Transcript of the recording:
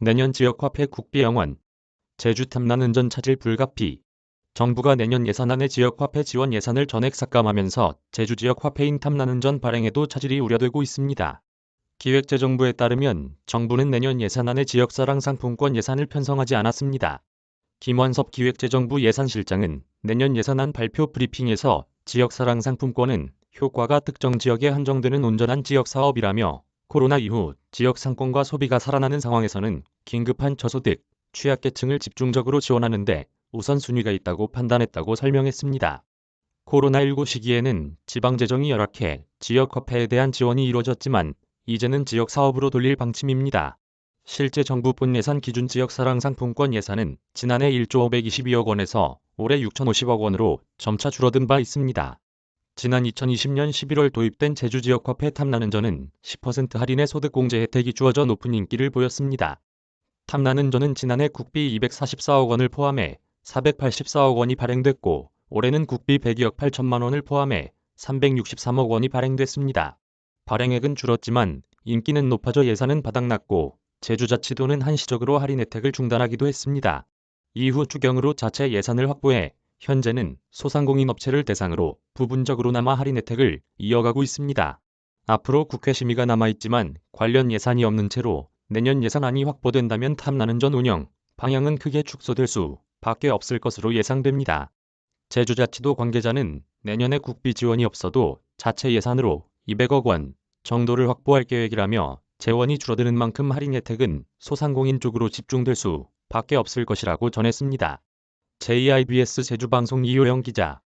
내년 지역화폐 국비 영원. 제주 탐난 운전 차질 불가피. 정부가 내년 예산안에 지역화폐 지원 예산을 전액 삭감하면서 제주 지역 화폐인 탐난 운전 발행에도 차질이 우려되고 있습니다. 기획재정부에 따르면 정부는 내년 예산안에 지역사랑 상품권 예산을 편성하지 않았습니다. 김원섭 기획재정부 예산실장은 내년 예산안 발표 브리핑에서 지역사랑 상품권은 효과가 특정 지역에 한정되는 온전한 지역 사업이라며 코로나 이후 지역 상권과 소비가 살아나는 상황에서는 긴급한 저소득, 취약계층을 집중적으로 지원하는데 우선순위가 있다고 판단했다고 설명했습니다. 코로나19 시기에는 지방재정이 열악해 지역 화폐에 대한 지원이 이루어졌지만 이제는 지역 사업으로 돌릴 방침입니다. 실제 정부 본 예산 기준 지역 사랑 상품권 예산은 지난해 1조 522억 원에서 올해 6,050억 원으로 점차 줄어든 바 있습니다. 지난 2020년 11월 도입된 제주 지역 화폐 탐나는전은 10% 할인의 소득 공제 혜택이 주어져 높은 인기를 보였습니다. 탐나는전은 지난해 국비 244억 원을 포함해 484억 원이 발행됐고 올해는 국비 102억 8천만 원을 포함해 363억 원이 발행됐습니다. 발행액은 줄었지만 인기는 높아져 예산은 바닥났고 제주자치도는 한시적으로 할인 혜택을 중단하기도 했습니다. 이후 추경으로 자체 예산을 확보해 현재는 소상공인 업체를 대상으로 부분적으로나마 할인 혜택을 이어가고 있습니다. 앞으로 국회 심의가 남아있지만 관련 예산이 없는 채로 내년 예산안이 확보된다면 탐나는 전 운영 방향은 크게 축소될 수 밖에 없을 것으로 예상됩니다. 제주자치도 관계자는 내년에 국비 지원이 없어도 자체 예산으로 200억 원 정도를 확보할 계획이라며 재원이 줄어드는 만큼 할인 혜택은 소상공인 쪽으로 집중될 수 밖에 없을 것이라고 전했습니다. JIBS 제주방송 이효영 기자